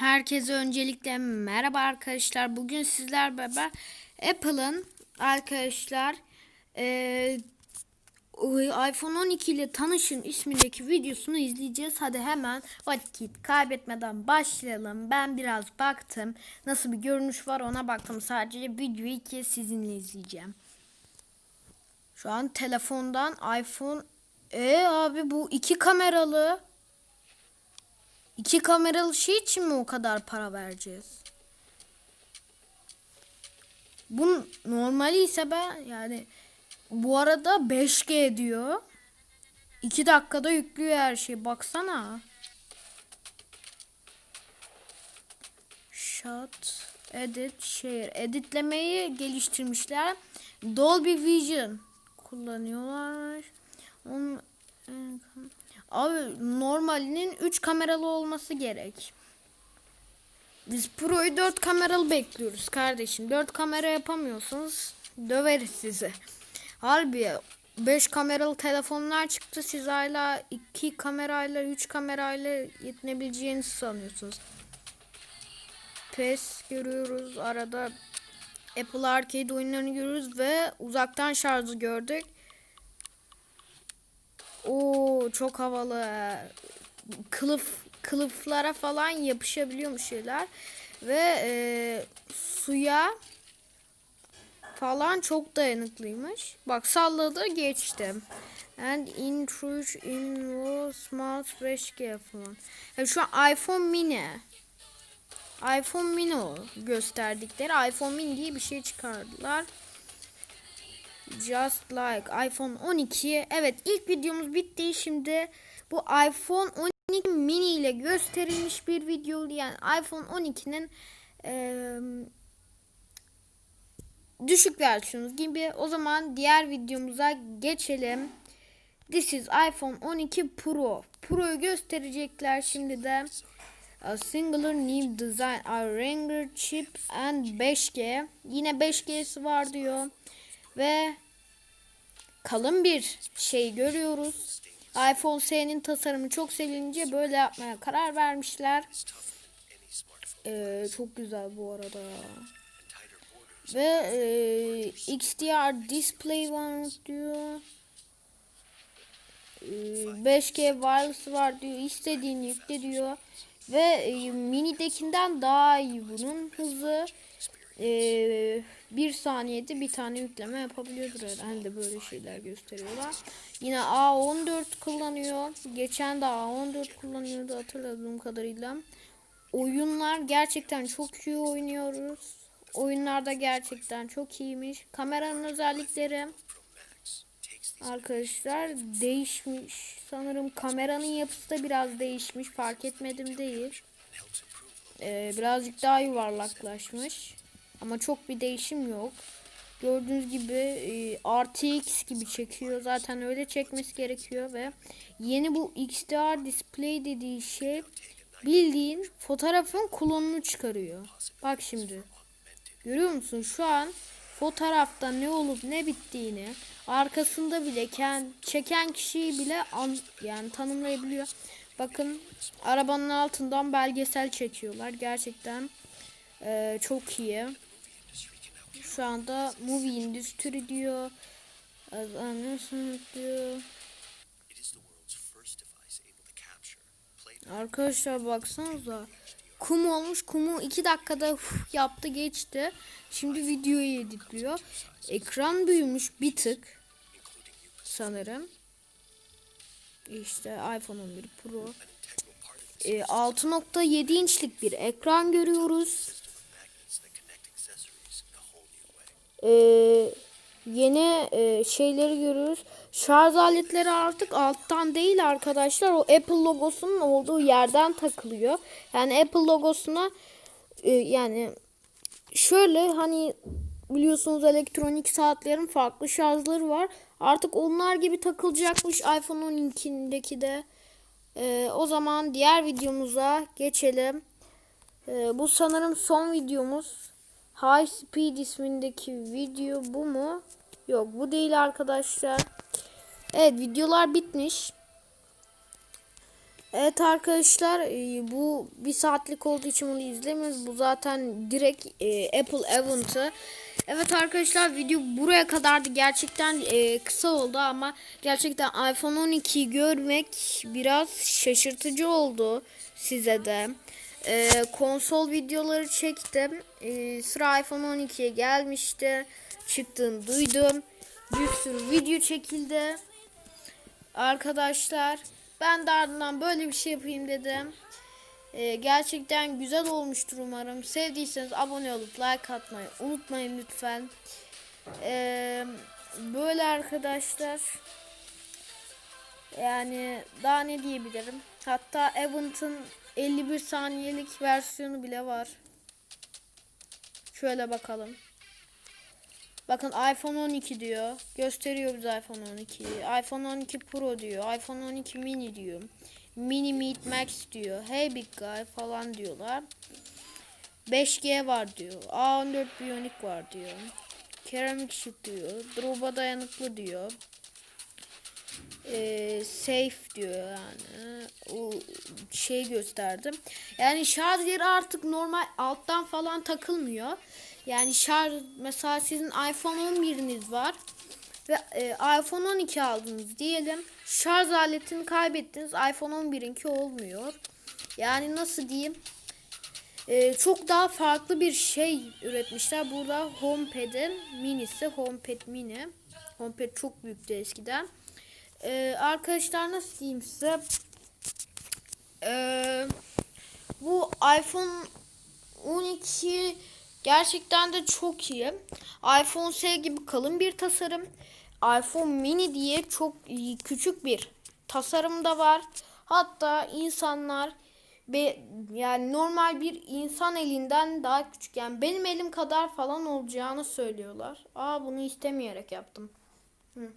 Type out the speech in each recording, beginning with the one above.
Herkese öncelikle merhaba arkadaşlar. Bugün sizler beraber Apple'ın arkadaşlar eee, iPhone 12 ile tanışın ismindeki videosunu izleyeceğiz. Hadi hemen vakit kaybetmeden başlayalım. Ben biraz baktım. Nasıl bir görünüş var ona baktım. Sadece videoyu ilk kez sizinle izleyeceğim. Şu an telefondan iPhone e abi bu iki kameralı. İki kameralı şey için mi o kadar para vereceğiz? Bu normali ise ben yani bu arada 5G diyor. 2 dakikada yüklüyor her şey. Baksana. Shot, edit, share. Editlemeyi geliştirmişler. Dolby Vision kullanıyorlar. Onun Abi normalinin 3 kameralı olması gerek. Biz Pro'yu 4 kameralı bekliyoruz kardeşim. 4 kamera yapamıyorsanız döveriz sizi. Harbi 5 kameralı telefonlar çıktı. Siz hala 2 kamerayla 3 kamerayla yetinebileceğinizi sanıyorsunuz. PES görüyoruz. Arada Apple Arcade oyunlarını görüyoruz ve uzaktan şarjı gördük. Oo çok havalı. Kılıf kılıflara falan yapışabiliyormuş şeyler ve e, suya falan çok dayanıklıymış. Bak salladı geçti. And intrude in smart 5G falan. Yani şu an iPhone mini. iPhone mini o gösterdikleri. iPhone mini diye bir şey çıkardılar. Just like iPhone 12. Evet ilk videomuz bitti. Şimdi bu iPhone 12 mini ile gösterilmiş bir video. Yani iPhone 12'nin e, düşük versiyonu gibi. O zaman diğer videomuza geçelim. This is iPhone 12 Pro. Pro'yu gösterecekler şimdi de. A singular new design, a Ranger chip and 5G. Yine 5G'si var diyor ve kalın bir şey görüyoruz. iPhone SE'nin tasarımı çok sevilince böyle yapmaya karar vermişler. Ee, çok güzel bu arada. Ve e, XDR display var diyor. E, 5G wireless var diyor. İstediğini yükle diyor. Ve e, mini'dekinden daha iyi bunun hızı. Ee, bir saniyede bir tane yükleme yapabiliyordur herhalde böyle şeyler gösteriyorlar. Yine A14 kullanıyor. Geçen de A14 kullanıyordu hatırladığım kadarıyla. Oyunlar gerçekten çok iyi oynuyoruz. Oyunlarda gerçekten çok iyiymiş. Kameranın özellikleri arkadaşlar değişmiş. Sanırım kameranın yapısı da biraz değişmiş. Fark etmedim değil. Ee, birazcık daha yuvarlaklaşmış. Ama çok bir değişim yok. Gördüğünüz gibi e, RTX gibi çekiyor. Zaten öyle çekmesi gerekiyor ve yeni bu XDR display dediği şey bildiğin fotoğrafın klonunu çıkarıyor. Bak şimdi. Görüyor musun? Şu an fotoğrafta ne olup ne bittiğini arkasında bile kend, çeken kişiyi bile an, yani tanımlayabiliyor. Bakın arabanın altından belgesel çekiyorlar. Gerçekten e, çok iyi. Şu anda movie industry diyor. diyor. Arkadaşlar baksanıza. Kum olmuş. Kumu 2 dakikada uf, yaptı geçti. Şimdi videoyu editliyor. Ekran büyümüş bir tık. Sanırım. İşte iPhone 11 Pro. E, 6.7 inçlik bir ekran görüyoruz. E, yeni e, şeyleri görüyoruz. Şarj aletleri artık alttan değil arkadaşlar. O Apple logosunun olduğu yerden takılıyor. Yani Apple logosuna e, yani şöyle hani biliyorsunuz elektronik saatlerin farklı şarjları var. Artık onlar gibi takılacakmış iPhone 12'deki de. E, o zaman diğer videomuza geçelim. E, bu sanırım son videomuz. High Speed ismindeki video bu mu? Yok bu değil arkadaşlar. Evet videolar bitmiş. Evet arkadaşlar e, bu bir saatlik olduğu için bunu izlemiyoruz. Bu zaten direkt e, Apple Event'ı. Evet arkadaşlar video buraya kadardı. Gerçekten e, kısa oldu ama gerçekten iPhone 12'yi görmek biraz şaşırtıcı oldu size de. E, konsol videoları çektim. E, sıra iPhone 12'ye gelmişti. Çıktığını duydum. Bir sürü video çekildi. Arkadaşlar ben de ardından böyle bir şey yapayım dedim. Ee, gerçekten güzel olmuştur umarım. Sevdiyseniz abone olup like atmayı unutmayın lütfen. Ee, böyle arkadaşlar. Yani daha ne diyebilirim. Hatta Event'ın 51 saniyelik versiyonu bile var. Şöyle bakalım. Bakın iPhone 12 diyor. Gösteriyor bize iPhone 12'yi. iPhone 12 Pro diyor. iPhone 12 mini diyor. Mini Meet Max diyor. Hey Big Guy falan diyorlar. 5G var diyor. A14 Bionic var diyor. Keramik şık diyor. Drop'a dayanıklı diyor. Ee, safe diyor yani. O şey gösterdim. Yani şarj yeri artık normal alttan falan takılmıyor. Yani şarj mesela sizin iPhone 11'iniz var ve e, iPhone 12 aldınız diyelim. Şarj aletini kaybettiniz. iPhone 11'inki olmuyor. Yani nasıl diyeyim? E, çok daha farklı bir şey üretmişler. Burada HomePad'in minisi. HomePad mini. HomePad çok büyüktü eskiden. E, arkadaşlar nasıl diyeyim size? E, bu iPhone 12 Gerçekten de çok iyi. iPhone S gibi kalın bir tasarım. iPhone mini diye çok küçük bir tasarım da var. Hatta insanlar be, yani normal bir insan elinden daha küçük yani benim elim kadar falan olacağını söylüyorlar. Aa bunu istemeyerek yaptım. Hı.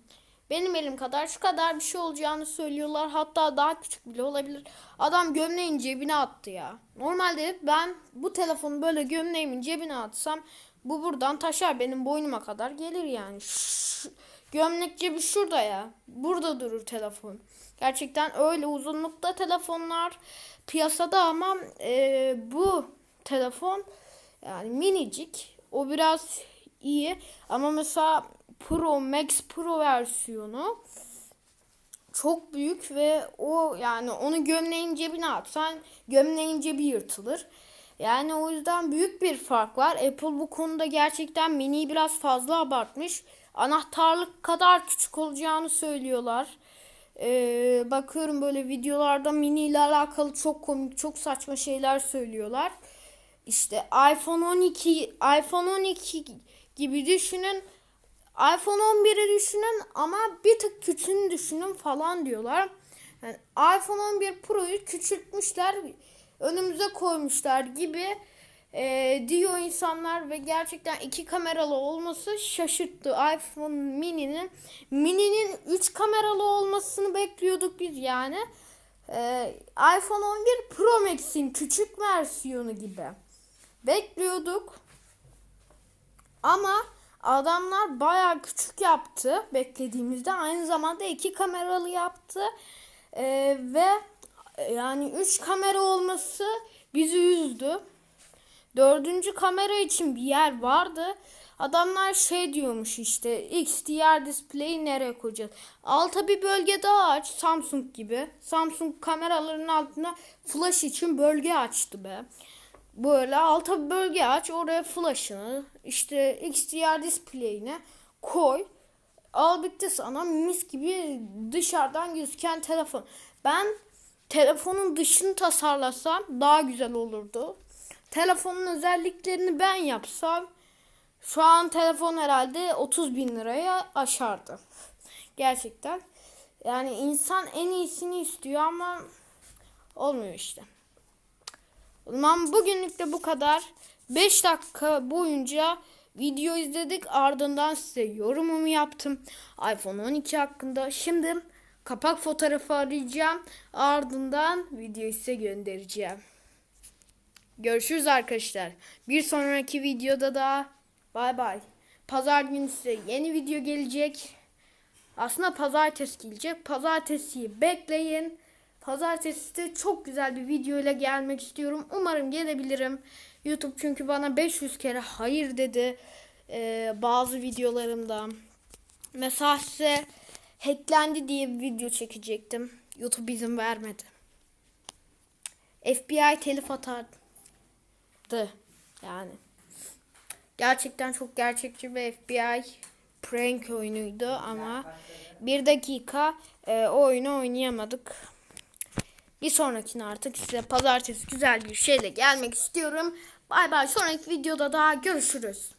Benim elim kadar şu kadar bir şey olacağını söylüyorlar. Hatta daha küçük bile olabilir. Adam gömleğin cebine attı ya. Normalde ben bu telefonu böyle gömleğimin cebine atsam bu buradan taşar benim boynuma kadar gelir yani. Şş, gömlek cebi şurada ya. Burada durur telefon. Gerçekten öyle uzunlukta telefonlar piyasada ama e, bu telefon yani minicik. O biraz iyi ama mesela Pro Max Pro versiyonu çok büyük ve o yani onu gömleğin cebine atsan gömleğin cebi yırtılır. Yani o yüzden büyük bir fark var. Apple bu konuda gerçekten mini biraz fazla abartmış. Anahtarlık kadar küçük olacağını söylüyorlar. Ee, bakıyorum böyle videolarda mini ile alakalı çok komik, çok saçma şeyler söylüyorlar. İşte iPhone 12, iPhone 12 gibi düşünün iPhone 11'i düşünün ama bir tık küçüğünü düşünün falan diyorlar. Yani iPhone 11 Pro'yu küçültmüşler, önümüze koymuşlar gibi e, diyor insanlar ve gerçekten iki kameralı olması şaşırttı. iPhone mini'nin mini'nin 3 kameralı olmasını bekliyorduk biz yani. E, iPhone 11 Pro Max'in küçük versiyonu gibi bekliyorduk. Ama Adamlar baya küçük yaptı beklediğimizde. Aynı zamanda iki kameralı yaptı. Ee, ve yani üç kamera olması bizi üzdü. Dördüncü kamera için bir yer vardı. Adamlar şey diyormuş işte XDR display'i nereye koyacağız? Alta bir bölge daha aç Samsung gibi. Samsung kameraların altına flash için bölge açtı be böyle alta bir bölge aç oraya flash'ını işte XDR display'ine koy. Al bitti sana. Mis gibi dışarıdan gözüken telefon. Ben telefonun dışını tasarlasam daha güzel olurdu. Telefonun özelliklerini ben yapsam şu an telefon herhalde 30 bin liraya aşardı. Gerçekten. Yani insan en iyisini istiyor ama olmuyor işte. O zaman bugünlük de bu kadar. 5 dakika boyunca video izledik. Ardından size yorumumu yaptım. iPhone 12 hakkında. Şimdi kapak fotoğrafı arayacağım. Ardından videoyu size göndereceğim. Görüşürüz arkadaşlar. Bir sonraki videoda da bay bay. Pazar günü size yeni video gelecek. Aslında pazartesi gelecek. Pazartesiyi bekleyin. Pazartesi de çok güzel bir video ile gelmek istiyorum. Umarım gelebilirim. YouTube çünkü bana 500 kere hayır dedi. Ee, bazı videolarımda. Mesela size hacklendi diye bir video çekecektim. YouTube izin vermedi. FBI telif atardı. Yani. Gerçekten çok gerçekçi bir FBI prank oyunuydu ama bir dakika e, o oyunu oynayamadık. Bir sonrakine artık size pazartesi güzel bir şeyle gelmek istiyorum. Bay bay sonraki videoda daha görüşürüz.